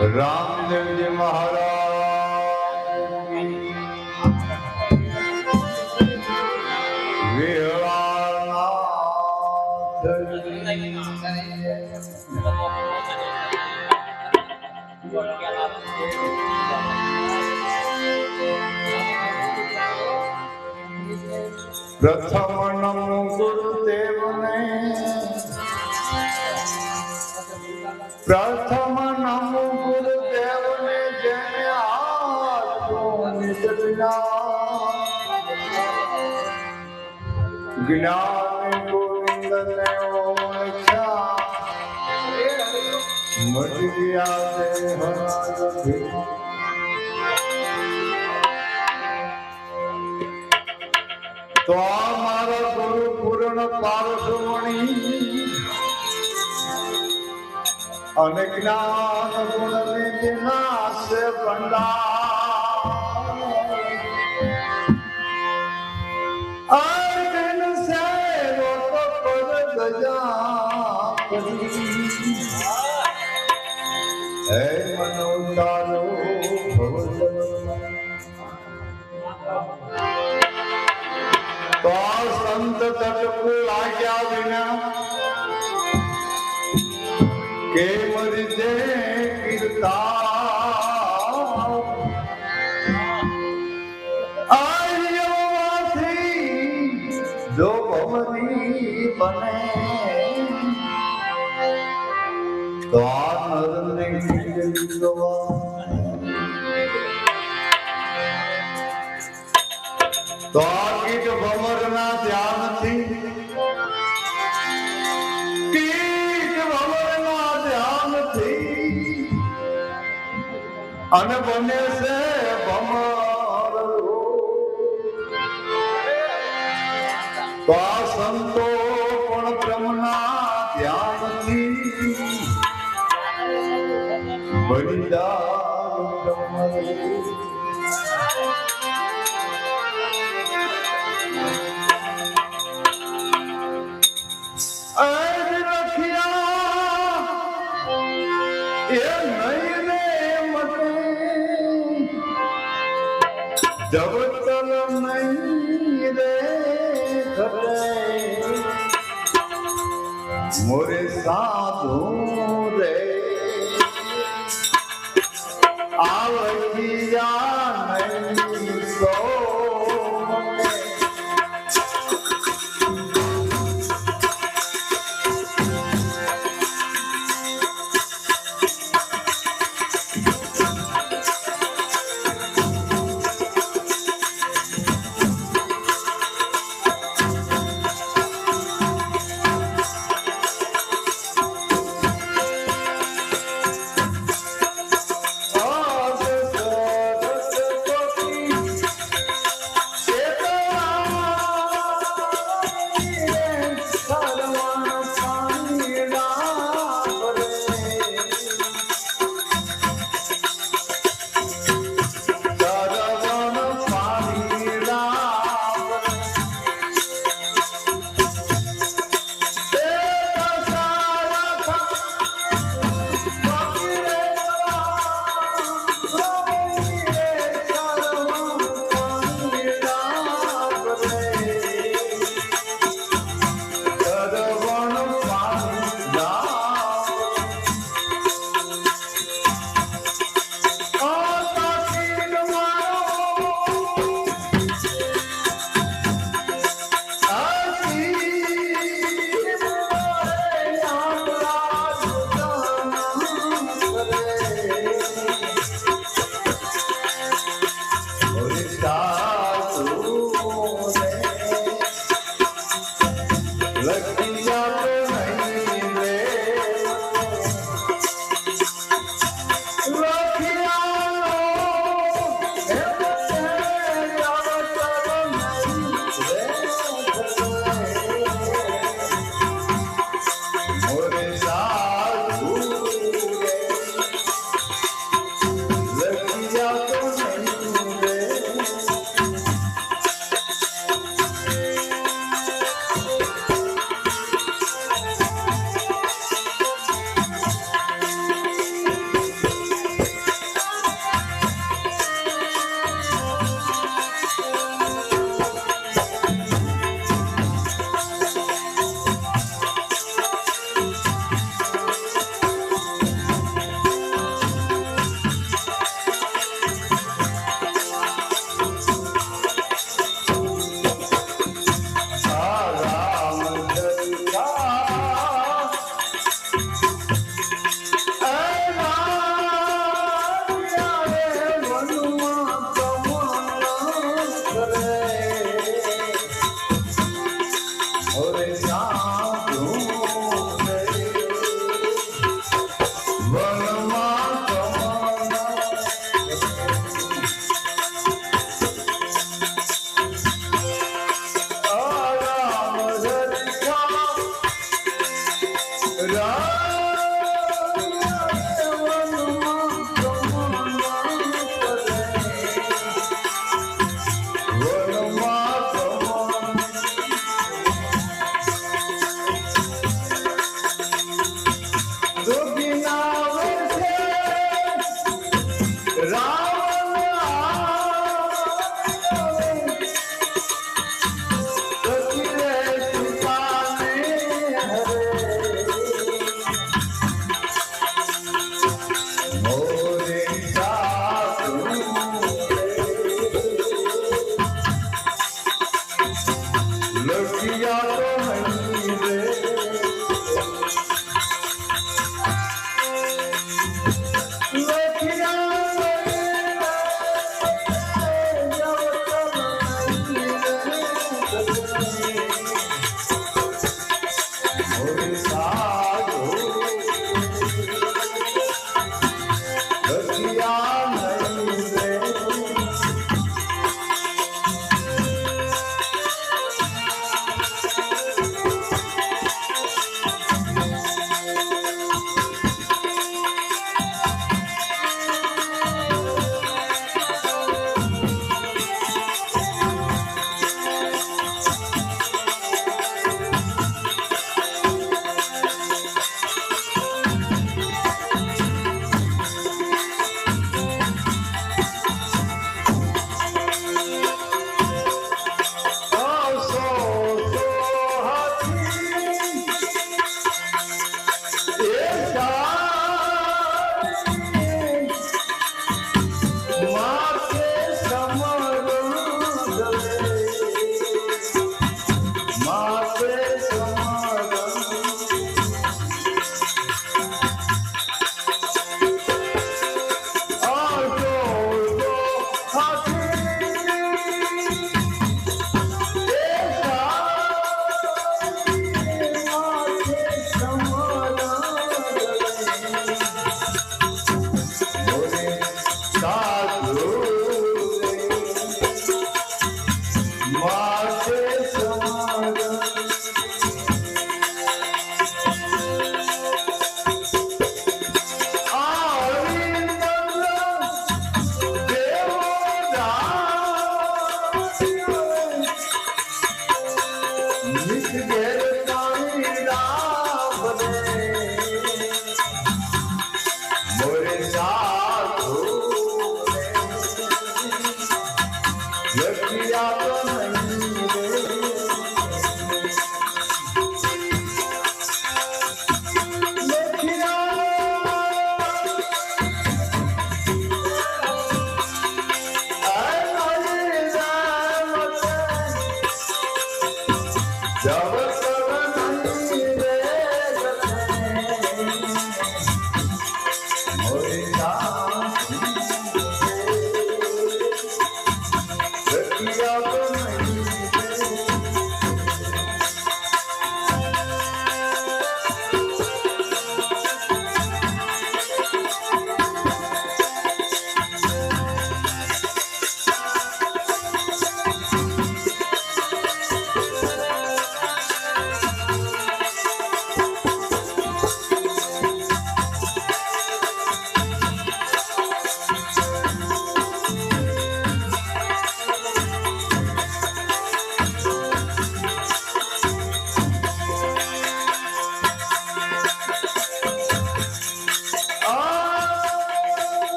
રામદેવજી મહારાજ. પ્રથમ નમો ગુરુદેવને. પ્રથમ જ્ઞાન ઓળખ્યા મટી ગયા તે આ મારા ગુરુ પૂર્ણ પારસમણી અને જ્ઞાન ગુણ નિધિના છે ભંડાર. જો ભવની બને તો આ નરને કીર્તિ અને બને છે તો આ સંતો પણ બ્રહ્મના ધ્યાનથી બલિદાન બ્રહ્મ મોરે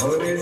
ধনের